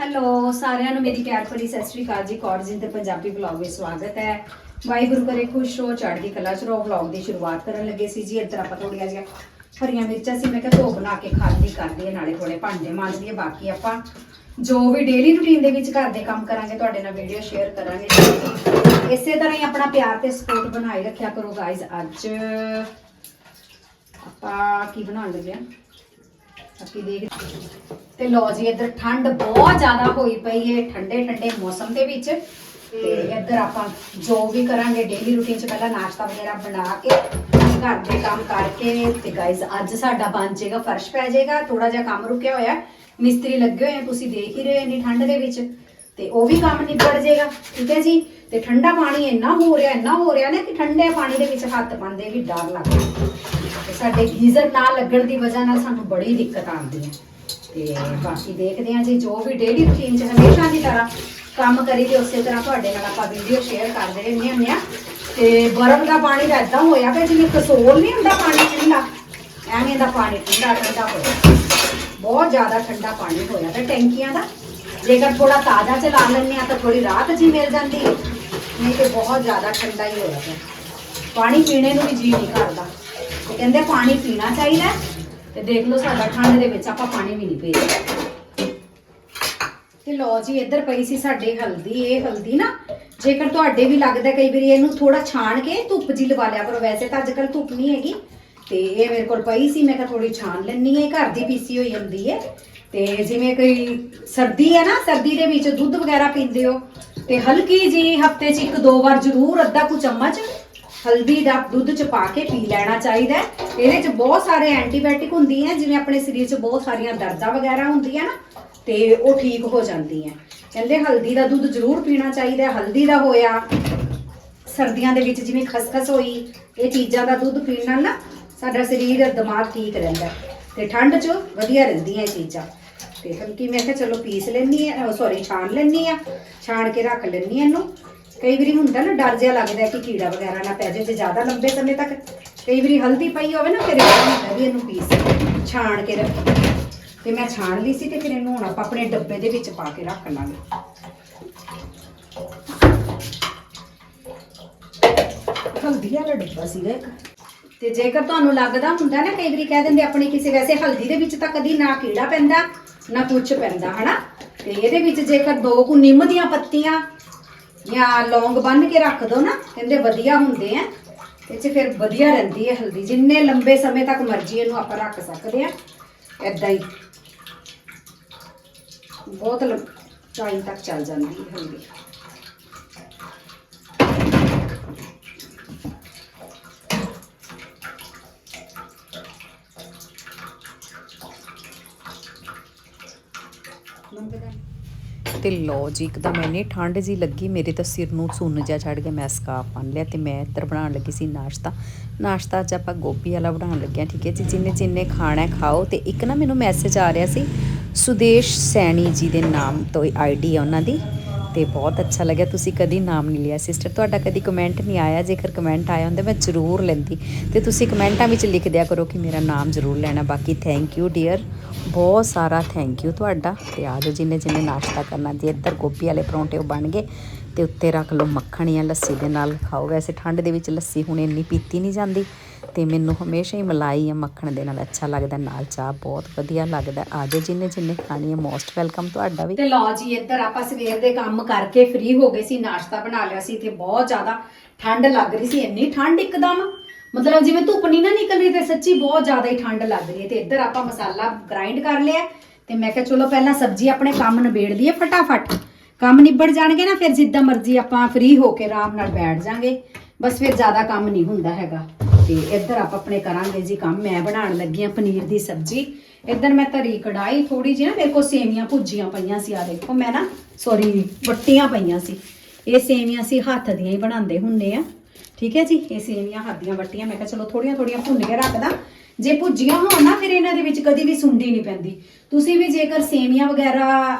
Hello ਸਾਰਿਆਂ ਨੂੰ ਮੇਰੀ ਪਿਆਰ ਭਰੀ ਸਤਿ ਸ਼੍ਰੀ ਅਕਾਲ ਜੀ ਕੌਰਜਿੰਦ ਪੰਜਾਬੀ ਵਲੌਗ ਵਿੱਚ ਸਵਾਗਤ ਹੈ। ਵਾਹਿਗੁਰੂ ਕਰੇ ਖੁਸ਼ ਹੋ ਚੜ੍ਹਦੀ ਕਲਾ ਚ ਰਹੋ ਵਲੌਗ ਦੀ ਸ਼ੁਰੂਆਤ ਕਰਨ ਲੱਗੇ ਸੀ ਜੀ, ਇੱਧਰ ਆਪਾਂ ਥੋੜੀਆਂ ਜਿਹੀਆਂ ਹਰੀਆਂ ਮਿਰਚਾਂ ਸੀ, ਮੈਂ ਕਿਹਾ ਧੋ ਬਣਾ ਕੇ ਖਾਲੀ ਕਰ ਲਈਏ, ਨਾਲੇ ਥੋੜੇ ਭਾਂਡੇ ਮਾਂਜ ਲਈਏ, ਬਾਕੀ ਆਪਾਂ ਜੋ ਵੀ ਡੇਲੀ ਰੁਟੀਨ ਦੇ ਵਿੱਚ ਘਰ ਦੇ ਕੰਮ ਕਰਾਂਗੇ, ਤੁਹਾਡੇ ਨਾਲ ਵੀਡੀਓ ਸ਼ੇਅਰ ਕਰਾਂਗੇ। ਇਸੇ ਤਰ੍ਹਾਂ ਹੀ ਆਪਣਾ ਪਿਆਰ ਤੇ ਸਪੋਰਟ ਬਣਾਈ ਰੱਖਿਆ ਕਰੋ ਗਾਇਜ਼ ਅੱਜ ਆਪਾਂ ਕੀ ਬਣਾਉਣ ਲੱਗੇ ਆ ਅਸੀਂ ਦੇਖ ਤੇ ਲੋ ਜੀ ਇੱਧਰ ਠੰਡ ਬਹੁਤ ਜ਼ਿਆਦਾ ਹੋਈ ਪਈ ਹੈ ਠੰਡੇ ਠੰਡੇ ਮੌਸਮ ਦੇ ਵਿੱਚ। ਤੇ ਇੱਧਰ ਆਪਾਂ ਜੋ ਵੀ ਕਰਾਂਗੇ ਡੇਲੀ ਰੂਟੀਨ ਚ ਪਹਿਲਾਂ ਨਾਸ਼ਤਾ ਵਗੈਰਾ ਬਣਾ ਕੇ ਘਰ ਦੇ ਕੰਮ ਕਰਕੇ ਤੇ ਗਾਇਜ਼ ਅੱਜ ਸਾਡਾ ਬਣ ਜਾਏਗਾ ਫਰਸ਼ ਪੈ ਜਾਏਗਾ ਥੋੜਾ ਜਿਹਾ ਕੰਮ ਰੁਕਿਆ ਹੋਇਆ। ਮਿਸਤਰੀ ਲੱਗੇ ਹੋਏ ਆ ਤੁਸੀਂ ਦੇਖ ਹੀ ਰਹੇ ਹੋ ਇੰਨੀ ਠੰਡ ਦੇ ਵਿੱਚ। ਤੇ ਉਹ ਵੀ ਕੰਮ ਨਿਬੜ ਜਾਏਗਾ ਠੀਕ ਹੈ ਜੀ? ਤੇ ਠੰਡਾ ਪਾਣੀ ਇੰਨਾ ਹੋ ਰਿਹਾ, ਇੰਨਾ ਹੋ ਰਿਹਾ ਨਾ ਕਿ ਠੰਡੇ ਪਾਣੀ ਦੇ ਵਿੱਚ ਹੱਥ ਪਾਉਂਦੇ ਵੀ ਡਰ ਲੱਗਦਾ ਤੇ ਸਾਡੇ ਗੀਜ਼ਰ ਨਾ ਲੱਗਣ ਦੀ ਵਜ੍ਹਾ ਨਾਲ ਸਾਨੂੰ ਬੜੀ ਦਿੱਕਤ ਆਉਂਦੀ ਹੈ। ਤੇ ਬਾਕੀ ਦੇਖਦੇ ਹਾਂ ਜੀ, ਜੋ ਵੀ ਡੇਲੀ ਰੁਟੀਨ ਚ ਹਮੇਸ਼ਾ ਦੀ ਤਰ੍ਹਾਂ ਕੰਮ ਕਰੀਦੇ ਉਸੇ ਤਰ੍ਹਾਂ ਤੁਹਾਡੇ ਨਾਲ ਆਪਾਂ ਵੀਡੀਓ ਸ਼ੇਅਰ ਕਰਦੇ ਰਹਿੰਦੇ ਹੁੰਦੇ ਆ ਤੇ ਬਰਫ਼ ਦਾ ਪਾਣੀ ਤਾਂ ਏਦਾਂ ਹੋਇਆ ਪਿਆ ਜਿਵੇਂ ਕਸੋਲ ਨਹੀਂ ਹੁੰਦਾ ਪਾਣੀ ਠੰਡਾ, ਐਵੇਂ ਦਾ ਪਾਣੀ ਠੰਡਾ ਠੰਡਾ ਹੋਇਆ ਬਹੁਤ ਜ਼ਿਆਦਾ ਠੰਡਾ ਪਾਣੀ ਹੋਇਆ ਤੇ ਟੈਂਕੀਆਂ ਦਾ। ਜੇਕਰ ਥੋੜਾ ਤਾਜ਼ਾ ਚਲਾ ਲੈਂਦੇ ਆ ਤਾਂ ਥੋੜੀ ਰਾਹਤ ਜੀ ਮਿਲ ਜਾਂਦੀ ਹੈ। ਨਹੀਂ ਤੇ ਬਹੁਤ ਜ਼ਿਆਦਾ ਠੰਡਾ ਹੀ ਹੋਇਆ ਪਿਆ। ਪਾਣੀ ਪੀਣੇ ਨੂੰ ਵੀ ਜੀ ਨਹੀਂ ਕਰਦਾ। ਤੇ ਕਹਿੰਦੇ ਪਾਣੀ ਪੀਣਾ ਚਾਹੀਦਾ ਤੇ ਦੇਖ ਲਓ ਸਾਡਾ ਠੰਡ ਦੇ ਵਿੱਚ ਆਪਾਂ ਪਾਣੀ ਵੀ ਨਹੀਂ ਪੀ ਰਹੇ ਤੇ ਲੋ ਜੀ, ਇੱਧਰ ਪਈ ਸੀ ਸਾਡੇ ਹਲਦੀ। ਇਹ ਹਲਦੀ ਨਾ, ਜੇਕਰ ਤੁਹਾਡੇ ਵੀ ਲੱਗਦਾ ਕਈ ਵਾਰੀ ਇਹਨੂੰ ਥੋੜਾ ਛਾਣ ਕੇ ਧੁੱਪ ਜੀ ਲਵਾ ਲਿਆ ਕਰੋ। ਵੈਸੇ ਤਾਂ ਅੱਜਕੱਲ ਧੁੱਪ ਨਹੀਂ ਹੈਗੀ। ਤੇ ਇਹ ਮੇਰੇ ਕੋਲ ਪਈ ਸੀ, ਮੈਂ ਕਿਹਾ ਥੋੜੀ ਛਾਣ ਲੈਣੀ ਹੈ। ਘਰ ਦੀ ਪੀਸੀ ਹੋਈ ਹੁੰਦੀ ਹੈ। ਤੇ ਜਿਵੇਂ ਕੋਈ ਸਰਦੀ ਹੈ ਨਾ, ਸਰਦੀ ਦੇ ਵਿੱਚ ਦੁੱਧ ਵਗੈਰਾ ਪੀਂਦੇ ਹੋ, ਤੇ ਹਲਕੀ ਜੀ ਹਫ਼ਤੇ 'ਚ ਇੱਕ ਦੋ ਵਾਰ ਜ਼ਰੂਰ ਅੱਧਾ ਕੁ ਚਮਚ ਹਲਦੀ ਦਾ ਦੁੱਧ ਚ ਪਾ ਕੇ ਪੀ ਲੈਣਾ ਚਾਹੀਦਾ ਇਹਦੇ ਚ ਬਹੁਤ ਸਾਰੇ ਐਂਟੀਬਾਇਓਟਿਕ ਹੁੰਦੀ ਹੈ, ਜਿਵੇਂ ਆਪਣੇ ਸਰੀਰ ਚ ਬਹੁਤ ਸਾਰੀਆਂ ਦਰਦਾਂ ਵਗੈਰਾ ਹੁੰਦੀਆਂ ਨਾ, ਤੇ ਉਹ ਠੀਕ ਹੋ ਜਾਂਦੀਆਂ ਕਹਿੰਦੇ ਹਲਦੀ ਦਾ ਦੁੱਧ ਜ਼ਰੂਰ ਪੀਣਾ ਚਾਹੀਦਾ ਹਲਦੀ ਦਾ ਹੋਇਆ, ਸਰਦੀਆਂ ਦੇ ਵਿੱਚ ਜਿਵੇਂ ਖਸਖਸ ਹੋਈ, ਇਹ ਚੀਜ਼ਾਂ ਦਾ ਦੁੱਧ ਪੀਣ ਨਾਲ ਨਾ ਸਾਡਾ ਸਰੀਰ, ਦਿਮਾਗ ਠੀਕ ਰਹਿੰਦਾ ਤੇ ਠੰਡ 'ਚ ਵਧੀਆ ਰਹਿੰਦੀਆਂ ਇਹ ਚੀਜ਼ਾਂ। ਤੇ ਹਲਕੀ ਮੈਂ ਕਿਹਾ, ਚਲੋ ਪੀਸ ਲੈਣੀ ਆ ਸੌਰੀ ਛਾਣ ਲੈਣੀ ਆ, ਛਾਣ ਕੇ ਰੱਖ ਲੈਣੀ ਆ ਇਹਨੂੰ। ਕਈ ਵਾਰੀ ਹੁੰਦਾ ਨਾ, ਡਰ ਜਿਹਾ ਲੱਗਦਾ ਕਿ ਕੀੜਾ ਵਗੈਰਾ ਨਾ ਪੈ ਜਾਏ ਜੇ ਜ਼ਿਆਦਾ ਲੰਬੇ ਸਮੇਂ ਤੱਕ। ਕਈ ਵਾਰੀ ਹਲਦੀ ਪਈ ਹੋਵੇ ਨਾ, ਫਿਰ ਇਹ ਹੁੰਦਾ ਵੀ ਇਹਨੂੰ ਪੀਸ ਛਾਣ ਕੇ ਰੱਖ ਤੇ ਮੈਂ ਛਾਣ ਲਈ ਸੀ ਤੇ ਫਿਰ ਇਹਨੂੰ ਹੁਣ ਆਪਾਂ ਆਪਣੇ ਡੱਬੇ ਦੇ ਵਿੱਚ ਪਾ ਕੇ ਰੱਖ ਲਾਂਗੇ। ਹਲਦੀ ਵਾਲਾ ਡੱਬਾ ਸੀਗਾ ਇੱਕ। ਤੇ ਜੇਕਰ ਤੁਹਾਨੂੰ ਲੱਗਦਾ ਹੁੰਦਾ ਨਾ, ਕਈ ਵਾਰੀ ਕਹਿ ਦਿੰਦੇ ਆਪਣੇ ਕਿਸੇ ਵੈਸੇ ਹਲਦੀ ਦੇ ਵਿੱਚ ਤਾਂ ਕਦੀ ਨਾ ਕੀੜਾ ਪੈਂਦਾ, ਨਾ ਕੁਛ ਪੈਂਦਾ, ਹਨਾ? ਤੇ ਇਹਦੇ ਵਿੱਚ ਜੇਕਰ ਦੋ ਕੁ ਨਿੰਮ ਦੀਆਂ ਪੱਤੀਆਂ ਜਾਂ ਲੌਂਗ ਬੰਨ ਕੇ ਰੱਖ ਦੋ ਨਾ, ਕਹਿੰਦੇ ਵਧੀਆ ਹੁੰਦੇ ਆ। ਇਹ ਚ ਫਿਰ ਵਧੀਆ ਰਹਿੰਦੀ ਹੈ ਹਲਦੀ, ਜਿੰਨੇ ਲੰਬੇ ਸਮੇਂ ਤੱਕ ਮਰਜ਼ੀ ਇਹਨੂੰ ਆਪਾਂ ਰੱਖ ਸਕਦੇ ਆ, ਏਦਾਂ ਹੀ। ਬਹੁਤ ਟਾਈਮ ਤੱਕ ਚੱਲ ਜਾਂਦੀ ਹੈ ਹਲਦੀ। ਤੇ ਲੋ ਜੀ ਇੱਕਦਮ ਇੰਨੀ ਠੰਡ ਜੀ ਲੱਗੀ, ਮੇਰੇ ਤਾਂ ਸਿਰ ਨੂੰ ਸੁੰਨ ਜਿਹਾ ਛੱਡ ਗਿਆ, ਮੈਂ ਸਕਾਫ ਬੰਨ ਲਿਆ ਤੇ ਮੈਂ ਇੱਧਰ ਬਣਾਉਣ ਲੱਗੀ ਸੀ ਨਾਸ਼ਤਾ। ਨਾਸ਼ਤਾ ਅੱਜ ਆਪਾਂ ਗੋਭੀ ਵਾਲਾ ਬਣਾਉਣ ਲੱਗਿਆ ਠੀਕ ਹੈ ਜੀ, ਜਿੰਨੇ ਜਿੰਨੇ ਖਾਣਾ ਖਾਓ। ਤੇ ਇੱਕ ਨਾ ਮੈਨੂੰ ਮੈਸੇਜ ਆ ਰਿਹਾ ਸੀ, ਸੁਦੇਸ਼ ਸੈਣੀ ਜੀ ਦੇ ਨਾਮ ਤੋਂ ਆਈਡੀ ਹੈ ਉਹਨਾਂ ਦੀ, ਤੇ ਬਹੁਤ ਅੱਛਾ ਲੱਗਿਆ, ਤੁਸੀਂ ਕਦੀ ਨਾਮ ਨਹੀਂ ਲਿਆ। ਸਿਸਟਰ ਤੁਹਾਡਾ ਕਦੀ ਕਮੈਂਟ ਨਹੀਂ ਆਇਆ, ਜੇਕਰ ਕਮੈਂਟ ਆਇਆ ਹੁੰਦਾ, ਮੈਂ ਜ਼ਰੂਰ ਲੈਂਦੀ। ਤੇ ਤੁਸੀਂ ਕਮੈਂਟਾਂ ਵਿੱਚ ਲਿਖ ਦਿਆ ਕਰੋ ਕਿ ਮੇਰਾ ਨਾਮ ਜ਼ਰੂਰ ਲੈਣਾ, ਬਾਕੀ ਥੈਂਕ ਯੂ ਡੀਅਰ ਬਹੁਤ ਸਾਰਾ ਥੈਂਕ ਯੂ ਤੁਹਾਡਾ। ਤੇ ਆ ਜਾਓ ਜਿੰਨੇ ਜਿੰਨੇ ਨਾਸ਼ਤਾ ਕਰਨਾ, ਜੇ ਇੱਧਰ ਗੋਭੀ ਵਾਲੇ ਪਰੌਂਠੇ ਉਹ ਬਣ ਗਏ, ਤੇ ਉੱਤੇ ਰੱਖ ਲਓ ਮੱਖਣ ਜਾਂ ਲੱਸੀ ਦੇ ਨਾਲ ਖਾਓ। ਵੈਸੇ ਠੰਡ ਦੇ ਵਿੱਚ ਲੱਸੀ ਹੁਣ ਇੰਨੀ ਪੀਤੀ ਨਹੀਂ ਜਾਂਦੀ। ਤੇ ਮੈਨੂੰ ਹਮੇਸ਼ਾ ਹੀ ਮਲਾਈ ਜਾਂ ਮੱਖਣ ਦੇ ਨਾਲ ਅੱਛਾ ਲੱਗਦਾ, ਨਾਲ ਚਾਹ ਬਹੁਤ ਵਧੀਆ ਲੱਗਦਾ। ਆ ਜਿੰਨੇ ਜਿੰਨੇ ਖਾਣੀ ਹੈ ਮੋਸਟ ਵੈਲਕਮ ਤੁਹਾਡਾ ਵੀ। ਤੇ ਲਓ ਜੀ, ਇੱਧਰ ਆਪਾਂ ਸਵੇਰ ਦੇ ਕੰਮ ਕਰਕੇ ਫ੍ਰੀ ਹੋ ਗਏ ਸੀ, ਨਾਸ਼ਤਾ ਬਣਾ ਲਿਆ ਸੀ, ਤੇ ਬਹੁਤ ਜ਼ਿਆਦਾ ਠੰਡ ਲੱਗ ਰਹੀ ਸੀ, ਇੰਨੀ ਠੰਡ ਇੱਕਦਮ। ਮਤਲਬ ਜਿਵੇਂ ਧੁੱਪ ਨਹੀਂ ਨਾ ਨਿਕਲ ਰਹੀ ਤੇ ਸੱਚੀ ਬਹੁਤ ਜ਼ਿਆਦਾ ਹੀ ਠੰਡ ਲੱਗ ਰਹੀ ਹੈ। ਤੇ ਇੱਧਰ ਆਪਾਂ ਮਸਾਲਾ ਗ੍ਰਾਈਂਡ ਕਰ ਲਿਆ ਤੇ ਮੈਂ ਕਿਹਾ ਚਲੋ ਪਹਿਲਾਂ ਸਬਜ਼ੀ ਆਪਣੇ ਕੰਮ ਨਿਬੇੜ ਲਈਏ ਫਟਾਫਟ। ਕੰਮ ਨਿਬੜ ਜਾਣਗੇ ਨਾ, ਫਿਰ ਜਿੱਦਾਂ ਮਰਜ਼ੀ ਆਪਾਂ ਫ੍ਰੀ ਹੋ ਕੇ ਆਰਾਮ ਨਾਲ ਬੈਠ ਜਾਾਂਗੇ। ਬਸ ਫਿਰ ਜ਼ਿਆਦਾ ਕੰਮ ਨਹੀਂ ਹੁੰਦਾ ਹੈਗਾ। ਤੇ ਇੱਧਰ ਆਪਾਂ ਆਪਣੇ ਕਰਾਂਗੇ ਜੀ ਕੰਮ। ਮੈਂ ਬਣਾਉਣ ਲੱਗੀ ਆ ਪਨੀਰ ਦੀ ਸਬਜ਼ੀ। ਇੱਧਰ ਮੈਂ ਧਰੀ ਕੜਾਈ ਥੋੜੀ ਜਿਹੀ ਨਾ, ਮੇਰੇ ਕੋਲ ਸੇਵੀਆਂ ਭੁੱਜੀਆਂ ਪਈਆਂ ਸੀ ਆ ਦੇਖੋ, ਮੈਂ ਨਾ ਸੌਰੀ ਵੱਟੀਆਂ ਪਈਆਂ ਸੀ। ਇਹ ਸੇਵੀਆਂ ਸੀ ਹੱਥ ਦੀਆਂ ਹੀ ਬਣਾਉਂਦੇ ਹੁੰਨੇ ਆ। ਠੀਕ ਹੈ ਜੀ? ਇਹ ਸੇਵੀਆਂ, ਹੱਥ ਦੀਆਂ ਵੱਟੀਆਂ, ਮੈਂ ਕਿਹਾ ਚਲੋ ਥੋੜੀਆਂ ਥੋੜੀਆਂ ਭੁੰਨ ਕੇ ਰੱਖਦਾ ਜੇ ਭੁੱਜੀਆਂ ਹੋਣ ਨਾ, ਫਿਰ ਇਹਨਾਂ ਦੇ ਵਿੱਚ ਕਦੀ ਵੀ ਸੁੰਡੀ ਨਹੀਂ ਪੈਂਦੀ। ਤੁਸੀਂ ਵੀ ਜੇਕਰ ਸੇਵੀਆਂ ਵਗੈਰਾ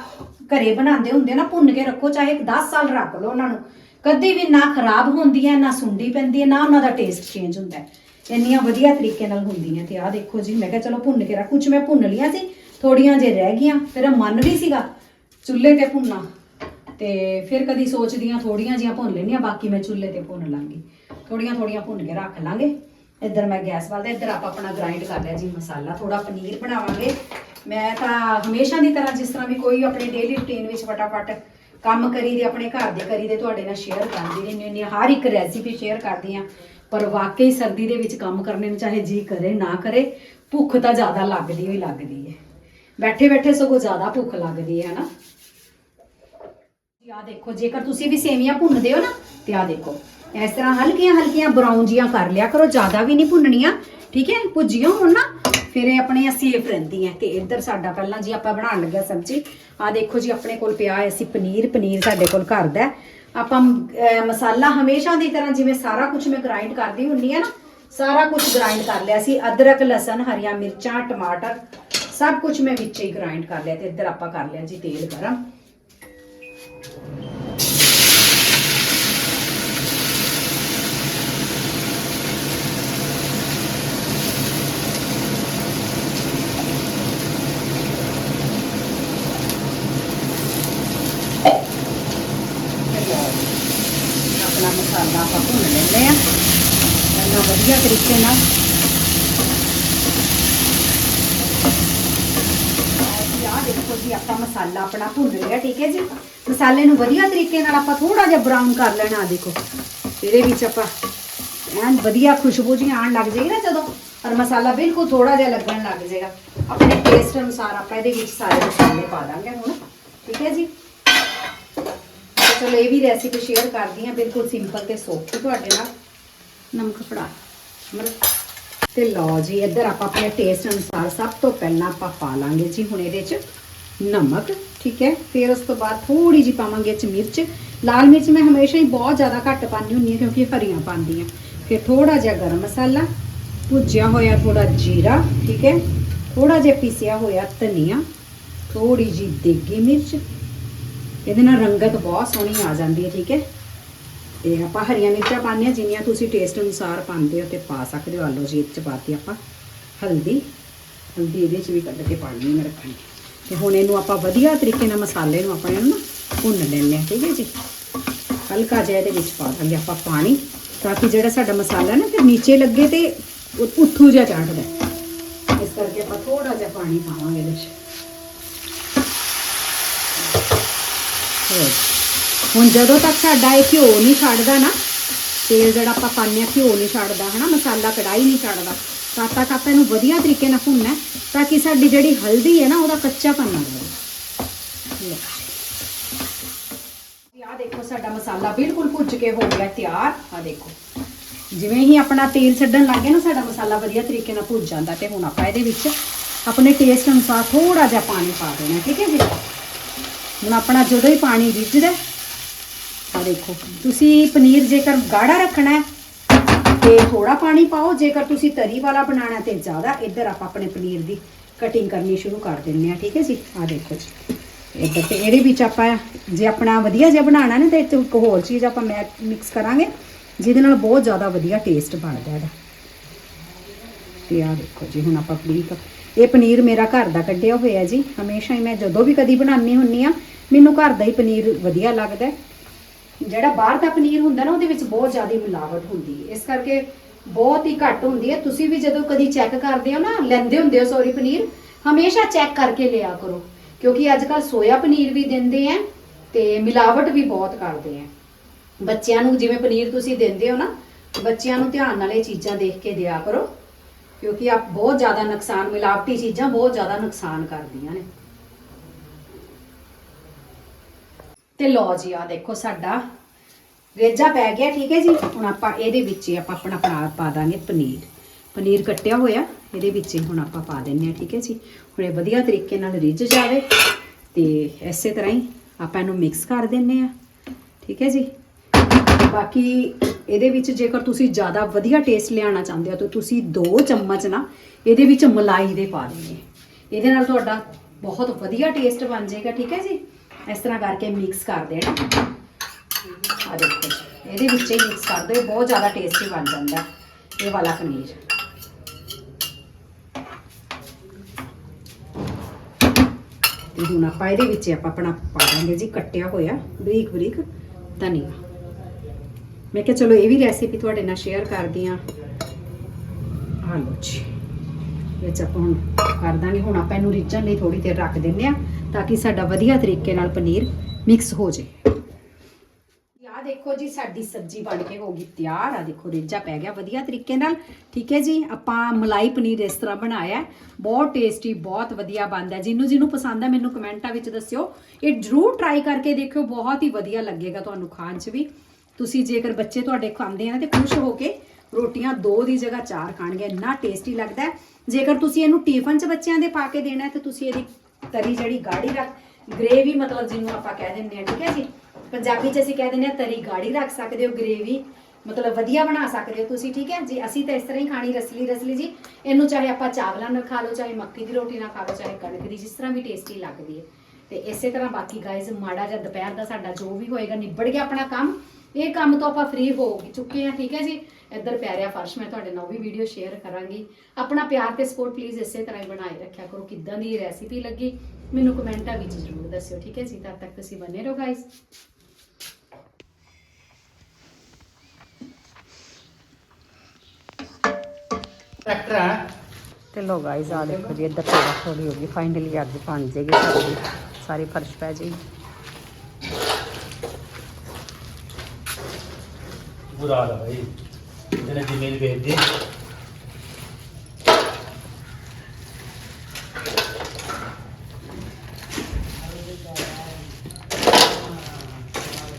ਘਰੇ ਬਣਾਉਂਦੇ ਹੁੰਦੇ ਨਾ, ਭੁੰਨ ਕੇ ਰੱਖੋ, ਚਾਹੇ 10 ਸਾਲ ਰੱਖ ਲਓ ਉਹਨਾਂ ਨੂੰ। ਕਦੇ ਵੀ ਨਾ ਖਰਾਬ ਹੁੰਦੀ ਹੈ, ਨਾ ਸੁੰਡੀ ਪੈਂਦੀ ਹੈ, ਨਾ ਉਹਨਾਂ ਦਾ ਟੇਸਟ ਚੇਂਜ ਹੁੰਦਾ ਹੈ। ਇੰਨੀਆਂ ਵਧੀਆ ਤਰੀਕੇ ਨਾਲ ਹੁੰਦੀਆਂ ਤੇ ਆਹ ਦੇਖੋ ਜੀ, ਮੈਂ ਕਿਹਾ ਚਲੋ ਭੁੰਨ ਕੇ ਰੱਖ ਕੁਝ ਮੈਂ ਭੁੰਨ ਲੀਆਂ ਸੀ ਥੋੜੀਆਂ ਜੇ ਰਹਿ ਗਈਆਂ, ਮੇਰਾ ਮਨ ਵੀ ਸੀਗਾ ਚੁੱਲ੍ਹੇ ਤੇ ਭੁੰਨਾ ਤੇ ਫਿਰ ਕਦੀ ਸੋਚਦੀਆਂ ਥੋੜੀਆਂ ਜੀਆਂ ਭੁੰਨ ਲੈਣੀਆਂ ਬਾਕੀ ਮੈਂ ਚੁੱਲ੍ਹੇ ਤੇ ਭੁੰਨ ਲਾਂਗੀ। ਥੋੜੀਆਂ ਥੋੜੀਆਂ ਭੁੰਨ ਕੇ ਰੱਖ ਲਾਂਗੇ। ਇੱਧਰ ਮੈਂ ਗੈਸ ਵੱਲ ਤੇ ਇੱਧਰ ਆਪਾਂ ਆਪਣਾ ਗ੍ਰਾਈਂਡ ਕਰ ਲਿਆ ਜੀ, ਮਸਾਲਾ ਥੋੜਾ ਪਨੀਰ ਬਣਾਵਾਂਗੇ। ਮੈਂ ਤਾਂ ਹਮੇਸ਼ਾ ਦੀ ਤਰ੍ਹਾਂ ਜਿਸ ਤਰ੍ਹਾਂ ਵੀ ਕੋਈ ਆਪਣੀ ਡੇਲੀ ਰੁਟੀਨ ਵਿੱਚ ਫਟਾਫਟ ਕੰਮ ਕਰੀ ਦੇ, ਆਪਣੇ ਘਰ ਦੇ ਕਰੀ ਦੇ, ਤੁਹਾਡੇ ਨਾਲ ਸ਼ੇਅਰ ਕਰਦੀ ਰਹਿੰਦੀ ਹੁੰਦੀ ਹਾਂ। ਹਰ ਇੱਕ ਰੈਸਿਪੀ ਸ਼ੇਅਰ ਕਰਦੀ ਹਾਂ। ਪਰ ਵਾਕਈ ਸਰਦੀ ਦੇ ਵਿੱਚ ਕੰਮ ਕਰਨੇ ਨੂੰ ਚਾਹੇ ਜੀ ਕਰੇ, ਨਾ ਕਰੇ, ਭੁੱਖ ਤਾਂ ਜ਼ਿਆਦਾ ਲੱਗਦੀ ਹੋਈ ਲੱਗਦੀ ਹੈ। ਬੈਠੇ ਬੈਠੇ ਸਗੋਂ ਜ਼ਿਆਦਾ ਭੁੱਖ ਲੱਗਦੀ ਹੈ, ਹਨਾ? ਆ ਦੇਖੋ, ਜੇਕਰ ਤੁਸੀਂ ਵੀ ਸੇਵੀਆਂ ਭੁੰਨਦੇ ਹੋ ਨਾ, ਤੇ ਆ ਦੇਖੋ, ਇਸ ਤਰ੍ਹਾਂ ਹਲਕੀਆਂ ਹਲਕੀਆਂ ਬਰਾਊਨ ਜੀਆਂ ਕਰ ਲਿਆ ਕਰੋ, ਜ਼ਿਆਦਾ ਵੀ ਨਹੀਂ ਭੁੰਨਣੀਆਂ, ਠੀਕ ਹੈ? ਭੁੱਜੀਆਂ ਹੋਣ ਨਾ। ਫਿਰ ਇਹ ਆਪਣੀਆਂ ਸੇਫ ਰਹਿੰਦੀਆਂ ਤੇ ਇੱਧਰ ਸਾਡਾ ਪਹਿਲਾਂ ਜੀ ਆਪਾਂ ਬਣਾਉਣ ਲੱਗਿਆ ਸਬਜ਼ੀ। ਆ ਦੇਖੋ ਜੀ ਆਪਣੇ ਕੋਲ ਪਿਆ ਹੈ, ਅਸੀਂ ਪਨੀਰ ਪਨੀਰ ਸਾਡੇ ਕੋਲ ਘਰ ਦਾ ਆਪਾਂ ਮਸਾਲਾ ਹਮੇਸ਼ਾ ਦੀ ਤਰ੍ਹਾਂ ਜਿਵੇਂ ਸਾਰਾ ਕੁਝ ਮੈਂ ਗ੍ਰਾਈਂਡ ਕਰਦੀ ਹੁੰਦੀ ਆ ਨਾ, ਸਾਰਾ ਕੁਝ ਗ੍ਰਾਈਂਡ ਕਰ ਲਿਆ ਸੀ। ਅਦਰਕ, ਲਸਣ, ਹਰੀਆਂ ਮਿਰਚਾਂ, ਟਮਾਟਰ, ਸਭ ਕੁਝ ਮੈਂ ਵਿੱਚ ਹੀ ਗ੍ਰਾਈਂਡ ਕਰ ਲਿਆ ਤੇ ਇੱਧਰ ਆਪਾਂ ਕਰ ਲਿਆ ਜੀ ਤੇਲ ਗਰਮ ਆਪਣਾ ਮਸਾਲਾ ਆਪਾਂ ਭੁੰਨ ਲੈਂਦੇ ਆ ਇਹਨਾਂ ਵਧੀਆ ਤਰੀਕੇ ਨਾਲ। ਆ ਦੇਖੋ ਜੀ, ਆਪਾਂ ਮਸਾਲਾ ਆਪਣਾ ਭੁੰਨ ਲਿਆ, ਠੀਕ ਹੈ ਜੀ? ਮਸਾਲੇ ਨੂੰ ਵਧੀਆ ਤਰੀਕੇ ਨਾਲ ਆਪਾਂ ਥੋੜਾ ਜਿਹਾ ਬਰਾਊਨ ਕਰ ਲੈਣਾ ਆ ਦੇਖੋ। ਇਹਦੇ ਵਿੱਚ ਆਪਾਂ ਐਨ ਵਧੀਆ ਖੁਸ਼ਬੂ ਜੀ ਆਣ ਲੱਗ ਜਾਏਗੀ ਨਾ ਜਦੋਂ ਔਰ ਮਸਾਲਾ ਬਿਲਕੁਲ ਥੋੜਾ ਜਿਹਾ ਲੱਗਣ ਲੱਗ ਜਾਏਗਾ। ਆਪਣੇ ਟੇਸਟ ਅਨੁਸਾਰ ਆਪਾਂ ਇਹਦੇ ਵਿੱਚ ਸਾਰੇ ਮਸਾਲੇ ਪਾ ਦਾਂਗੇ ਹੁਣ, ਠੀਕ ਹੈ ਜੀ? ਚਲੋ, ਇਹ ਵੀ ਰੈਸਿਪੀ ਸ਼ੇਅਰ ਕਰਦੀ ਹਾਂ, ਬਿਲਕੁਲ ਸਿੰਪਲ ਤੇ ਸੌਖੀ ਤੁਹਾਡੇ ਨਾਲ। ਨਮਕ ਫੜਾ। ਤੇ ਲਓ ਜੀ, ਇੱਧਰ ਆਪਾਂ ਆਪਣੇ ਟੇਸਟ ਅਨੁਸਾਰ ਸਭ ਤੋਂ ਪਹਿਲਾਂ ਆਪਾਂ ਪਾ ਲਾਂਗੇ ਜੀ ਹੁਣ ਇਹਦੇ 'ਚ ਨਮਕ, ਠੀਕ ਹੈ? ਫਿਰ ਉਸ ਤੋਂ ਬਾਅਦ ਥੋੜੀ ਜਿਹੀ ਪਾਵਾਂਗੇ 'ਚ ਮਿਰਚ। ਲਾਲ ਮਿਰਚ ਮੈਂ ਹਮੇਸ਼ਾ ਹੀ ਬਹੁਤ ਜ਼ਿਆਦਾ ਘੱਟ ਪਾਉਂਦੀ ਹੁੰਦੀ ਹਾਂ ਕਿਉਂਕਿ ਹਰੀਆਂ ਪਾਉਂਦੀ ਹਾਂ। ਫਿਰ ਥੋੜਾ ਜਿਹਾ ਗਰਮ ਮਸਾਲਾ, ਭੁੱਜਿਆ ਹੋਇਆ ਥੋੜਾ ਜੀਰਾ, ਠੀਕ ਹੈ? ਥੋੜਾ ਜਿਹਾ ਪੀਸਿਆ ਹੋਇਆ ਧਨੀਆ ਥੋੜੀ ਜਿਹੀ ਦੇਗੀ ਮਿਰਚ। ਇਹਦੇ ਨਾਲ ਰੰਗਤ ਬਹੁਤ ਸੋਹਣੀ ਆ ਜਾਂਦੀ ਹੈ, ਠੀਕ ਹੈ? ਤੇ ਆਪਾਂ ਹਰੀਆਂ ਮਿਰਚਾਂ ਪਾਉਂਦੇ ਹਾਂ ਜਿੰਨੀਆਂ ਤੁਸੀਂ ਟੇਸਟ ਅਨੁਸਾਰ ਪਾਉਂਦੇ ਹੋ ਤੇ ਪਾ ਸਕਦੇ ਹੋ। ਆਲੂ ਜੀ, ਇਹ 'ਚ ਪਾਤੀ ਆਪਾਂ ਹਲਦੀ। ਹਲਦੀ ਇਹਦੇ 'ਚ ਵੀ ਕੱਢ ਕੇ ਪਾਣੀ ਮੈਂ ਰੱਖਣੀ। ਤੇ ਹੁਣ ਇਹਨੂੰ ਆਪਾਂ ਵਧੀਆ ਤਰੀਕੇ ਨਾਲ ਮਸਾਲੇ ਨੂੰ ਆਪਾਂ ਇਹਨੂੰ ਨਾ ਭੁੰਨ ਲੈਂਦੇ ਹਾਂ ਠੀਕ ਹੈ ਜੀ। ਹਲਕਾ ਜਿਹਾ ਇਹਦੇ ਵਿੱਚ ਪਾ ਦਾਂਗੇ ਆਪਾਂ ਪਾਣੀ, ਤਾਂ ਕਿ ਜਿਹੜਾ ਸਾਡਾ ਮਸਾਲਾ ਨਾ ਫਿਰ ਨੀਚੇ ਲੱਗੇ ਤੇ ਉ- ਜਿਹਾ ਚੜ੍ਹਦਾ। ਇਸ ਕਰਕੇ ਆਪਾਂ ਥੋੜਾ ਜਿਹਾ ਪਾਣੀ ਪਾਵਾਂਗੇ ਇਹਦੇ 'ਚ। ਹੋਰ। ਹੁਣ ਜਦੋਂ ਤੱਕ ਸਾਡਾ ਇਹ ਘਿਓ ਨਹੀਂ ਛੱਡਦਾ ਨਾ, ਤੇਲ ਜਿਹੜਾ ਆਪਾਂ ਪਾਉਂਦੇ ਹਾਂ, ਘਿਓ ਨਹੀਂ ਛੱਡਦਾ, ਹਨਾ? ਮਸਾਲਾ ਕੜਾਈ ਨਹੀਂ ਛੱਡਦਾ। ਤਦ ਤੱਕ ਆਪਾਂ ਇਹਨੂੰ ਵਧੀਆ ਤਰੀਕੇ ਨਾਲ ਭੁੰਨਣਾ ਤਾਂ ਕਿ ਸਾਡੀ ਜਿਹੜੀ ਹਲਦੀ ਹੈ ਨਾ, ਉਹਦਾ ਕੱਚਾਪਨ ਨਾ ਰਹੇ ਆ ਦੇਖੋ, ਸਾਡਾ ਮਸਾਲਾ ਬਿਲਕੁਲ ਭੁੱਜ ਕੇ ਹੋ ਗਿਆ ਤਿਆਰ। ਆ ਦੇਖੋ। ਜਿਵੇਂ ਹੀ ਆਪਣਾ ਤੇਲ ਛੱਡਣ ਲੱਗ ਗਿਆ ਨਾ, ਸਾਡਾ ਮਸਾਲਾ ਵਧੀਆ ਤਰੀਕੇ ਨਾਲ ਭੁੱਜ ਜਾਂਦਾ ਤੇ ਹੁਣ ਆਪਾਂ ਇਹਦੇ ਵਿੱਚ ਆਪਣੇ ਟੇਸਟ ਅਨੁਸਾਰ ਥੋੜਾ ਜਿਹਾ ਪਾਣੀ ਪਾ ਦੇਣਾ, ਠੀਕ ਹੈ ਜੀ? ਹੁਣ ਆਪਣਾ ਜਦੋਂ ਹੀ ਪਾਣੀ ਰਿੱਝਦਾ ਆ ਦੇਖੋ। ਤੁਸੀਂ ਪਨੀਰ ਜੇਕਰ ਗਾੜਾ ਰੱਖਣਾ ਹੈ, ਤੇ ਥੋੜਾ ਪਾਣੀ ਪਾਓ, ਜੇਕਰ ਤੁਸੀਂ ਤਰੀ ਵਾਲਾ ਬਣਾਉਣਾ ਤੇ ਜ਼ਿਆਦਾ ਇੱਧਰ ਆਪਾਂ ਆਪਣੇ ਪਨੀਰ ਦੀ ਕਟਿੰਗ ਕਰਨੀ ਸ਼ੁਰੂ ਕਰ ਦਿੰਨੇ ਆ ਠੀਕ ਹੈ ਜੀ? ਆ ਦੇਖੋ ਜੀ। ਇੱਧਰ ਤੇ ਇਹਦੇ ਵਿੱਚ ਆਪਾਂ ਜੇ ਆਪਣਾ ਵਧੀਆ ਜਿਹਾ ਬਣਾਉਣਾ ਨਾ, ਤੇ ਇਹ 'ਚ ਇੱਕ ਹੋਰ ਚੀਜ਼ ਆਪਾਂ ਮਿਕਸ ਕਰਾਂਗੇ, ਜਿਹਦੇ ਨਾਲ ਬਹੁਤ ਜ਼ਿਆਦਾ ਵਧੀਆ ਟੇਸਟ ਬਣਦਾ ਇਹਦਾ। ਤੇ ਆ ਦੇਖੋ ਜੀ, ਹੁਣ ਆਪਾਂ ਪਨੀਰ ਇਹ ਪਨੀਰ ਮੇਰਾ ਘਰ ਦਾ ਕੱਢਿਆ ਹੋਇਆ ਜੀ। ਹਮੇਸ਼ਾ ਹੀ ਮੈਂ ਜਦੋਂ ਵੀ ਕਦੀ ਬਣਾਉਣੀ ਹੁੰਨੀ ਆ ਮੈਨੂੰ ਘਰ ਦਾ ਹੀ ਪਨੀਰ ਵਧੀਆ ਲੱਗਦਾ ਜਿਹੜਾ ਬਾਹਰ ਦਾ ਪਨੀਰ ਹੁੰਦਾ ਨਾ, ਉਹਦੇ ਵਿੱਚ ਬਹੁਤ ਜ਼ਿਆਦਾ ਮਿਲਾਵਟ ਹੁੰਦੀ ਹੈ। ਇਸ ਕਰਕੇ ਬਹੁਤ ਹੀ ਘੱਟ ਹੁੰਦੀ ਹੈ। ਤੁਸੀਂ ਵੀ ਜਦੋਂ ਕਦੀ ਚੈੱਕ ਕਰਦੇ ਹੋ ਨਾ, ਲੈਂਦੇ ਹੁੰਦੇ ਹੋ ਸੌਰੀ ਪਨੀਰ, ਹਮੇਸ਼ਾ ਚੈੱਕ ਕਰਕੇ ਲਿਆ ਕਰੋ। ਕਿਉਂਕਿ ਅੱਜ ਕੱਲ ਸੋਇਆ ਪਨੀਰ ਵੀ ਦਿੰਦੇ ਆ ਤੇ ਮਿਲਾਵਟ ਵੀ ਬਹੁਤ ਕਰਦੇ ਆ ਬੱਚਿਆਂ ਨੂੰ ਜਿਵੇਂ ਪਨੀਰ ਤੁਸੀਂ ਦਿੰਦੇ ਹੋ ਨਾ, ਬੱਚਿਆਂ ਨੂੰ ਧਿਆਨ ਨਾਲ ਇਹ ਚੀਜ਼ਾਂ ਦੇਖ ਕੇ ਦਿਆ ਕਰੋ। ਕਿਉਂਕਿ ਆਪ ਬਹੁਤ ਜ਼ਿਆਦਾ ਨੁਕਸਾਨ, ਮਿਲਾਵਟੀ ਚੀਜ਼ਾਂ ਬਹੁਤ ਜ਼ਿਆਦਾ ਨੁਕਸਾਨ ਕਰਦੀਆਂ ਨੇ। ਤੇ ਲਓ ਜੀ ਆ ਦੇਖੋ ਸਾਡਾ ਰੇਜਾ ਪੈ ਗਿਆ, ਠੀਕ ਹੈ ਜੀ? ਹੁਣ ਆਪਾਂ ਇਹਦੇ ਵਿੱਚ ਹੀ ਆਪਾਂ ਆਪਣਾ ਪਾ ਪਾ ਦਾਂਗੇ ਪਨੀਰ। ਪਨੀਰ ਕੱਟਿਆ ਹੋਇਆ, ਇਹਦੇ ਵਿੱਚ ਹੀ ਹੁਣ ਆਪਾਂ ਪਾ ਦਿੰਨੇ ਆ ਠੀਕ ਹੈ ਜੀ? ਹੁਣ ਇਹ ਵਧੀਆ ਤਰੀਕੇ ਨਾਲ ਰਿੱਝ ਜਾਵੇ ਤੇ ਇਸੇ ਤਰ੍ਹਾਂ ਹੀ ਆਪਾਂ ਇਹਨੂੰ ਮਿਕਸ ਕਰ ਦਿੰਨੇ ਆ ਠੀਕ ਹੈ ਜੀ? ਬਾਕੀ ਇਹਦੇ ਵਿੱਚ ਜੇਕਰ ਤੁਸੀਂ ਜ਼ਿਆਦਾ ਵਧੀਆ ਟੇਸਟ ਲਿਆਉਣਾ ਚਾਹੁੰਦੇ ਹੋ, ਤਾਂ ਤੁਸੀਂ 2 ਚਮਚ ਨਾ ਇਹਦੇ ਵਿੱਚ ਮਲਾਈ ਦੇ ਪਾ ਦੇਣੇ ਇਹਦੇ ਨਾਲ ਤੁਹਾਡਾ ਬਹੁਤ ਵਧੀਆ ਟੇਸਟ ਬਣ ਜਾਏਗਾ, ਠੀਕ ਹੈ ਜੀ? ਇਸ ਤਰ੍ਹਾਂ ਕਰਕੇ ਮਿਕਸ ਕਰ ਦੇਣਾ। ਆ ਦੇਖੋ, ਇਹਦੇ ਵਿੱਚ ਹੀ ਮਿਕਸ ਕਰ ਦਿਓ, ਬਹੁਤ ਜ਼ਿਆਦਾ ਟੇਸਟੀ ਬਣ ਜਾਂਦਾ ਇਹ ਵਾਲਾ ਪਨੀਰ। ਤੇ ਹੁਣ ਆਪਾਂ ਇਹਦੇ ਵਿੱਚ ਆਪਾਂ ਆਪਣਾ ਪਾ ਦਾਂਗੇ ਜੀ, ਕੱਟਿਆ ਹੋਇਆ ਬਰੀਕ ਬਰੀਕ ਧਨੀਆ। ਮੈਂ ਕਿਹਾ ਚਲੋ ਇਹ ਵੀ ਰੈਸਿਪੀ ਤੁਹਾਡੇ ਨਾਲ ਸ਼ੇਅਰ ਕਰਦੀ ਆ ਆ ਲਓ ਜੀ ਇਹ ਆਪਾਂ ਹੁਣ ਕਰ ਦਾਂਗੇ। ਹੁਣ ਆਪਾਂ ਇਹਨੂੰ ਰਿੱਝਣ ਲਈ ਥੋੜੀ ਦੇਰ ਰੱਖ ਦਿੰਨੇ ਆ ਤਾਂ ਕਿ ਸਾਡਾ ਵਧੀਆ ਤਰੀਕੇ ਨਾਲ ਪਨੀਰ ਮਿਕਸ ਹੋ ਜੇ ਆ ਦੇਖੋ ਜੀ, ਸਾਡੀ ਸਬਜ਼ੀ ਬਣ ਕੇ ਹੋ ਗਈ ਤਿਆਰ। ਆ ਦੇਖੋ, ਰਿੱਝਾ ਪੈ ਗਿਆ ਵਧੀਆ ਤਰੀਕੇ ਨਾਲ। ਠੀਕ ਹੈ ਜੀ? ਆਪਾਂ ਮਲਾਈ ਪਨੀਰ ਇਸ ਤਰ੍ਹਾਂ ਬਣਾਇਆ। ਬਹੁਤ ਟੇਸਟੀ ਬਹੁਤ ਵਧੀਆ ਬਣਦਾ। ਜਿਹਨੂੰ ਜਿਹਨੂੰ ਪਸੰਦ ਹੈ ਮੈਨੂੰ ਕਮੈਂਟਾਂ ਵਿੱਚ ਦੱਸਿਓ। ਇਹ ਜਰੂਰ ਟਰਾਈ ਕਰਕੇ ਦੇਖਿਓ। ਬਹੁਤ ਹੀ ਵਧੀਆ ਲੱਗੇਗਾ ਤੁਹਾਨੂੰ ਖਾਣ 'ਚ ਵੀ। ਤੁਸੀਂ ਜੇਕਰ ਬੱਚੇ ਤੁਹਾਡੇ ਖਾਂਦੇ ਆ ਨਾ ਤੇ ਖੁਸ਼ ਹੋ ਕੇ ਰੋਟੀਆਂ ਦੋ ਦੀ ਜਗ੍ਹਾ ਚਾਰ ਖਾਣਗੇ ਇੰਨਾ ਟੇਸਟੀ ਲੱਗਦਾ ਜੇਕਰ ਤੁਸੀਂ ਇਹਨੂੰ ਟਿਫਨ 'ਚ ਬੱਚਿਆਂ ਦੇ ਪਾ ਕੇ ਦੇਣਾ ਹੈ, ਤੇ ਤੁਸੀਂ ਇਹਦੀ ਤਰੀ ਜਿਹੜੀ ਗਾੜੀ ਰੱਖ ਗ੍ਰੇਵੀ ਮਤਲਬ ਜਿਹਨੂੰ ਆਪਾਂ ਕਹਿ ਦਿੰਦੇ ਆ ਠੀਕ ਹੈ ਜੀ? ਪੰਜਾਬੀ 'ਚ ਅਸੀਂ ਕਹਿ ਦਿੰਦੇ ਆ ਤਰੀ ਗਾੜੀ ਰੱਖ ਸਕਦੇ ਹੋ ਗ੍ਰੇਵੀ ਮਤਲਬ ਵਧੀਆ ਬਣਾ ਸਕਦੇ ਹੋ ਤੁਸੀਂ, ਠੀਕ ਹੈ ਜੀ? ਅਸੀਂ ਤਾਂ ਇਸ ਤਰ੍ਹਾਂ ਹੀ ਖਾਣੀ, ਰਸਲੀ ਰਸਲੀ ਜੀ। ਇਹਨੂੰ ਚਾਹੇ ਆਪਾਂ ਚਾਵਲਾਂ ਨਾਲ ਖਾ ਲਓ, ਚਾਹੇ ਮੱਕੀ ਦੀ ਰੋਟੀ ਨਾਲ ਖਾ ਲਓ, ਚਾਹੇ ਕਣਕ ਦੀ, ਜਿਸ ਤਰ੍ਹਾਂ ਵੀ ਟੇਸਟੀ ਲੱਗਦੀ ਹੈ। ਤੇ ਇਸੇ ਤਰ੍ਹਾਂ ਬਾਕੀ ਗਾਇਜ਼ ਮਾੜਾ ਜਿਹਾ ਦੁਪਹਿਰ ਦਾ ਸਾਡਾ ਜੋ ਵੀ ਹੋਏਗਾ, ਨਿਬੜ ਗਿਆ ਆਪਣਾ ਕੰਮ। ਇਹ ਕੰਮ ਤੋਂ ਆਪਾਂ ਫ੍ਰੀ ਹੋ ਚੁੱਕੇ ਹਾਂ ਠੀਕ ਹੈ ਜੀ? ਇੱਧਰ ਪੈ ਰਿਹਾ ਫਰਸ਼ ਮੈਂ ਤੁਹਾਡੇ ਨਾਲ ਵੀ ਵੀਡੀਓ ਸ਼ੇਅਰ ਕਰਾਂਗੀ। ਆਪਣਾ ਪਿਆਰ ਤੇ ਸਪੋਰਟ ਪਲੀਜ਼ ਇਸੇ ਤਰ੍ਹਾਂ ਹੀ ਬਣਾਏ ਰੱਖਿਆ ਕਰੋ ਕਿੱਦਾਂ ਦੀ ਰੈਸਿਪੀ ਲੱਗੀ ਮੈਨੂੰ ਕਮੈਂਟਾਂ ਵਿੱਚ ਜ਼ਰੂਰ ਦੱਸਿਓ ਠੀਕ ਹੈ ਜੀ? ਤਦ ਤੱਕ ਤੁਸੀਂ ਬਨੇ ਰਹੋ ਗਾਇਜ਼ ਟਰੈਕਟਰ ਹੈ? ਤੇ ਲੋ ਗਾਇਸ ਆ ਦੇਖੋ ਜੀ ਇੱਧਰ ਥੋੜਾ ਥੋੜੀ ਹੋ ਗਈ ਫਾਈਨਲੀ ਅੱਜ ਬਣ ਜੇਗੀ ਸਾਰੀ ਫਰਸ਼ ਪੈ ਜਾਏਗੀ ਬੁਰਾ ਹਾਲ ਹੈ ਭਾਈ ਜਿਹਨੇ ਜੀਮੇਲ ਭੇਜ ਦੀ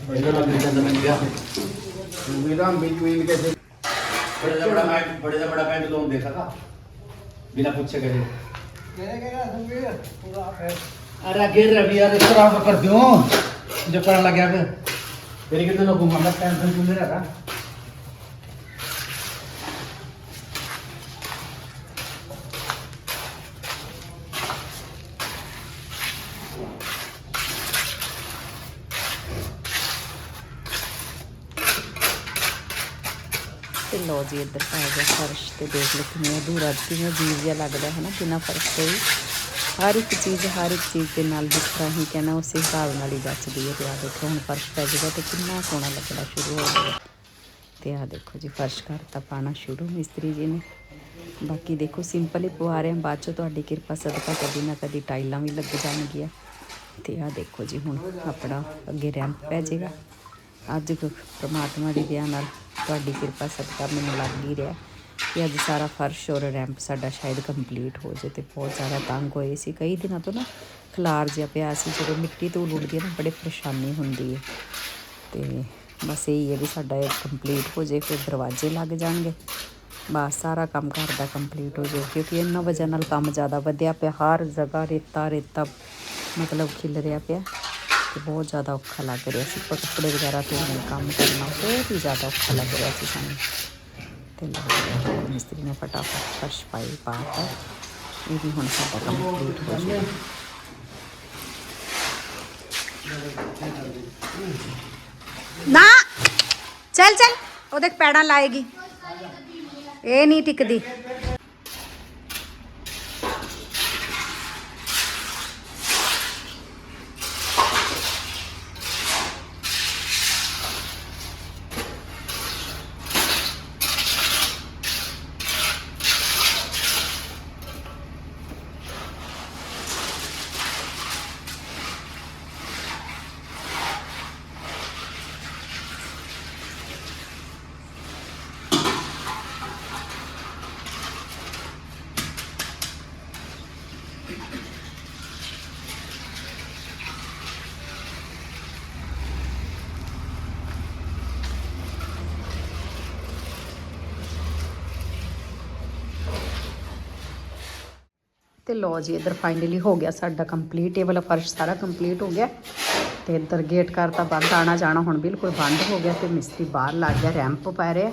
बढ़िया लग रही है मिल गया मेरा बीच में इनके से बड़े से बड़ा पैंट बड़े से बड़ा पैंट लोन देखा था बिना पूछे करे अरे गिर रही यार इस तरह कर दूं जो करने लग गया फिर तेरे कितने लोग घूमा मैं टेंशन क्यों ले रहा था ਤੇ ਲੋ ਜੀ, ਇੱਧਰ ਪੈ ਗਿਆ ਫਰਸ਼ ਤੇ ਦੇਖ ਲਓ ਕਿਵੇਂ ਅਧੂਰਾ ਕਿਵੇਂ ਅਜੀਬ ਜਿਹਾ ਲੱਗਦਾ ਹੈ ਨਾ, ਕਿੰਨਾ ਫਰਸ਼ ਤੋਂ ਹਰ ਇੱਕ ਚੀਜ਼, ਹਰ ਇੱਕ ਚੀਜ਼ ਦੇ ਨਾਲ ਜਿਸ ਤਰ੍ਹਾਂ ਹੀ ਕਹਿੰਦਾ ਉਸੇ ਹਿਸਾਬ ਨਾਲ ਹੀ ਬਚਦੀ ਹੈ। ਤੇ ਆ ਦੇਖੋ, ਹੁਣ ਫਰਸ਼ ਪੈ ਜਾਏਗਾ ਤੇ ਕਿੰਨਾ ਸੋਹਣਾ ਲੱਗਣਾ ਸ਼ੁਰੂ ਹੋ ਜਾਏਗਾ ਤੇ ਆ ਦੇਖੋ ਜੀ, ਫਰਸ਼ ਕਰਤਾ ਪਾਣਾ ਸ਼ੁਰੂ, ਮਿਸਤਰੀ ਜੀ ਨੇ। ਬਾਕੀ ਦੇਖੋ ਸਿੰਪਲ ਹੀ ਪਵਾ ਰਹੇ ਹਾਂ। ਬਾਅਦ ਚੋਂ ਤੁਹਾਡੀ ਕਿਰਪਾ, ਸਦਕਾ ਕਦੀ ਨਾ ਕਦੀ ਟਾਈਲਾਂ ਵੀ ਲੱਗ ਜਾਣਗੀਆਂ। ਤੇ ਆ ਦੇਖੋ ਜੀ, ਹੁਣ ਆਪਣਾ ਅੱਗੇ ਰੈਂਪ ਪੈ ਜਾਏਗਾ। ਅੱਜ ਪਰਮਾਤਮਾ ਦੀ ਦਇਆ ਨਾਲ ਤੁਹਾਡੀ ਕਿਰਪਾ ਸਦਕਾ ਮੈਨੂੰ ਲੱਗ ਹੀ ਰਿਹਾ ਕਿ ਅੱਜ ਸਾਰਾ ਫਰਸ਼ ਔਰ ਰੈਂਪ ਸਾਡਾ ਸ਼ਾਇਦ ਕੰਪਲੀਟ ਹੋ ਜੇ ਤੇ ਬਹੁਤ ਜ਼ਿਆਦਾ ਤੰਗ ਹੋਏ ਸੀ। ਕਈ ਦਿਨਾਂ ਤੋਂ ਨਾ ਖਲਾਰ ਜਿਹਾ ਪਿਆ ਸੀ, ਜਦੋਂ ਮਿੱਟੀ ਤੋਂ ਉਲੁੜਦੀ ਹੈ ਨਾ, ਬੜੇ ਪਰੇਸ਼ਾਨੀ ਹੁੰਦੀ ਹੈ। ਤੇ ਬਸ ਇਹ ਹੈ ਵੀ ਸਾਡਾ ਇਹ ਕੰਪਲੀਟ ਹੋ ਜੇ ਫਿਰ ਦਰਵਾਜ਼ੇ ਲੱਗ ਜਾਣਗੇ। ਬਸ ਸਾਰਾ ਕੰਮ ਘਰ ਦਾ ਕੰਪਲੀਟ ਹੋ ਜਾਏ, ਕਿਉਂਕਿ ਇਹਨਾਂ ਵਜ੍ਹਾ ਨਾਲ ਕੰਮ ਜ਼ਿਆਦਾ ਵਧਿਆ ਪਿਆ। ਹਰ ਜਗ੍ਹਾ ਰੇਤਾ ਰੇਤਾ ਮਤਲਬ ਖਿਲ ਰਿਹਾ ਪਿਆ। ਤੇ ਬਹੁਤ ਜ਼ਿਆਦਾ ਔਖਾ ਲੱਗ ਰਿਹਾ ਸੀ ਕੱਪੜੇ ਵਗੈਰਾ ਧੋਣੇ ਕੰਮ ਕਰਨਾ ਬਹੁਤ ਹੀ ਜ਼ਿਆਦਾ ਔਖਾ ਲੱਗ ਰਿਹਾ ਸੀ ਸਾਨੂੰ ਤੇ ਲਓ ਮਿਸਤਰੀ ਨੇ ਫਟਾਫਟ ਫਰਸ਼ ਪਾਈ ਪਾਤਾ ਇਹ ਵੀ ਹੁਣ ਸਾਡਾ ਕੰਪਲੀਟ ਹੋ ਜਾਊਗਾ ਨਾ ਚੱਲ ਚੱਲ ਉਹਦੇ ਪੈੜਾਂ ਲਾਏਗੀ ਇਹ ਨਹੀਂ ਟਿਕਦੀ ਤੇ ਲੋ ਜੀ, ਇੱਧਰ ਫਾਈਨਲੀ ਹੋ ਗਿਆ ਸਾਡਾ ਕੰਪਲੀਟ ਇਹ ਵਾਲਾ ਫਰਸ਼ ਸਾਰਾ ਕੰਪਲੀਟ ਹੋ ਗਿਆ। ਤੇ ਇੱਧਰ ਗੇਟ ਕਰਤਾ ਬੰਦ, ਆਣਾ ਜਾਣਾ ਹੁਣ ਬਿਲਕੁਲ ਬੰਦ ਹੋ ਗਿਆ ਤੇ ਮਿਸਤਰੀ ਬਾਹਰ ਲੱਗ ਗਿਆ ਰੈਂਪ ਪੈ ਰਿਹਾ।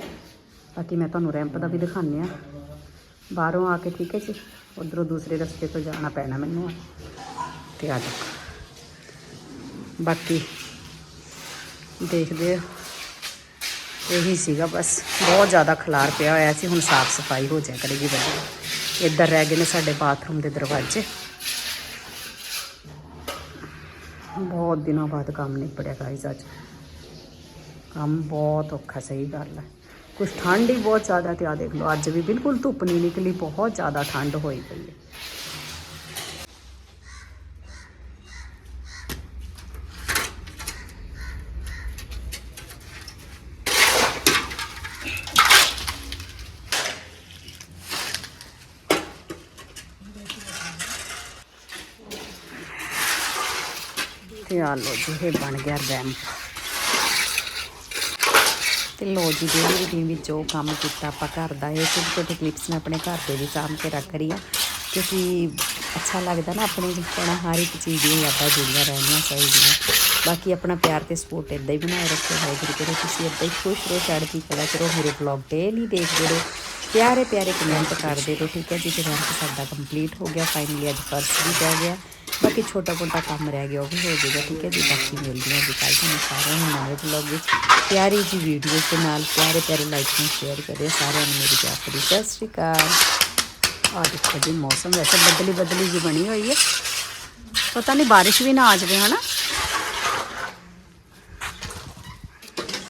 ਬਾਕੀ ਮੈਂ ਤੁਹਾਨੂੰ ਰੈਂਪ ਦਾ ਵੀ ਦਿਖਾਉਂਦੀ ਆ ਬਾਹਰੋਂ ਆ ਕੇ ਠੀਕ ਹੈ ਜੀ, ਉਧਰੋਂ ਦੂਸਰੇ ਰਸਤੇ ਤੋਂ ਜਾਣਾ ਪੈਣਾ ਮੈਨੂੰ। ਤੇ ਆ ਦੇਖੋ ਬਾਕੀ ਦੇਖਦੇ ਹੋ। ਇਹੀ ਸੀਗਾ ਬਸ, ਬਹੁਤ ਜ਼ਿਆਦਾ ਖਲਾਰ ਪਿਆ ਹੋਇਆ ਸੀ, ਹੁਣ ਸਾਫ਼ ਸਫ਼ਾਈ ਹੋ ਜਾਇਆ ਕਰੇਗੀ ਵਧੀਆ। ਇੱਧਰ ਰਹਿ ਗਏ ਨੇ ਸਾਡੇ ਬਾਥਰੂਮ ਦੇ ਦਰਵਾਜ਼ੇ। ਬਹੁਤ ਦਿਨਾਂ ਬਾਅਦ ਕੰਮ ਨਿਪੜਿਆ ਗਾਈਜ਼ ਅੱਜ। ਕੰਮ ਬਹੁਤ ਔਖਾ, ਸਹੀ ਗੱਲ ਹੈ ਕੁਝ ਠੰਡ ਹੀ ਬਹੁਤ ਜ਼ਿਆਦਾ ਤੇ ਆ ਦੇਖ ਲਓ, ਅੱਜ ਵੀ ਬਿਲਕੁਲ ਧੁੱਪ ਨਹੀਂ ਨਿਕਲੀ, ਬਹੁਤ ਜ਼ਿਆਦਾ ਠੰਡ ਹੋਈ ਪਈ ਹੈ। ਤੇ ਆ ਲੋ ਜੀ, ਇਹ ਬਣ ਗਿਆ ਰੈਂਪ ਤੇ ਲੋ ਜੀ ਡੇਲੀ ਰੂਟੀਨ ਵਿੱਚ ਜੋ ਕੰਮ ਕੀਤਾ ਆਪਾਂ ਘਰ ਦਾ, ਇਹ ਛੋਟੇ ਛੋਟੇ ਕਲਿੱਪਸ ਮੈਂ ਆਪਣੇ ਘਰ ਦੇ ਵੀ ਸਾਂਭ ਕੇ ਰੱਖ ਰਹੀ ਆ। ਕਿਉਂਕਿ ਅੱਛਾ ਲੱਗਦਾ ਨਾ ਆਪਣੇ ਆਪਣਾ, ਹਰ ਇੱਕ ਚੀਜ਼ ਦੀਆਂ ਯਾਦਾਂ ਜੁੜੀਆਂ ਰਹਿਣੀਆਂ ਚਾਹੀਦੀਆਂ। ਬਾਕੀ ਆਪਣਾ ਪਿਆਰ ਤੇ ਸਪੋਰਟ ਇਦਾਂ ਹੀ ਬਣਾਏ ਰੱਖੋ, ਵਾਹਿਗੁਰੂ ਕਰੋ, ਤੁਸੀਂ ਇਦਾਂ ਹੀ ਖੁਸ਼ ਰਹੋ, ਚੜ੍ਹਦੀ ਕਲਾ ਕਰੋ, ਮੇਰੇ ਵਲੌਗ ਡੇਲੀ ਦੇਖਦੇ ਰਹੋ। ਪਿਆਰੇ ਪਿਆਰੇ ਕਮੈਂਟ ਕਰਦੇ ਰਹੋ, ਠੀਕ ਹੈ? ਜੀ ਤੇ ਰੈਂਪ ਸਾਡਾ ਕੰਪਲੀਟ ਹੋ ਗਿਆ ਫਾਈਨਲੀ ਅੱਜ ਫਰਸ਼ ਵੀ ਪੈ ਗਿਆ। ਬਾਕੀ ਛੋਟਾ ਮੋਟਾ ਕੰਮ ਰਹਿ ਗਿਆ, ਉਹ ਵੀ ਹੋ ਜਾਏਗਾ, ਠੀਕ ਹੈ? ਜੀ, ਬਾਕੀ ਮਿਲਦੀ ਹਾਂ ਜੀ ਕੱਲ੍ਹ ਤੁਹਾਨੂੰ ਸਾਰਿਆਂ ਨੂੰ ਨਵੇਂ ਵਲੌਗ ਵਿੱਚ। ਪਿਆਰੀ ਜੀ ਵੀਡੀਓ ਦੇ ਨਾਲ, ਪਿਆਰੇ ਪਿਆਰੇ ਲਾਈਕ ਨੂੰ ਸ਼ੇਅਰ ਕਰਿਓ ਸਾਰਿਆਂ ਨੂੰ ਮੇਰੀ ਪਿਆਰ ਭਰੀ। ਸਤਿ ਸ਼੍ਰੀ ਅਕਾਲ। ਆ ਦੇਖੋ ਜੀ ਮੌਸਮ, ਵੈਸੇ ਬਦਲੀ ਬਦਲੀ ਜੀ ਬਣੀ ਹੋਈ ਹੈ। ਪਤਾ ਨਹੀਂ ਬਾਰਿਸ਼ ਵੀ ਨਾ ਆ ਜਾਵੇ, ਹਨਾ?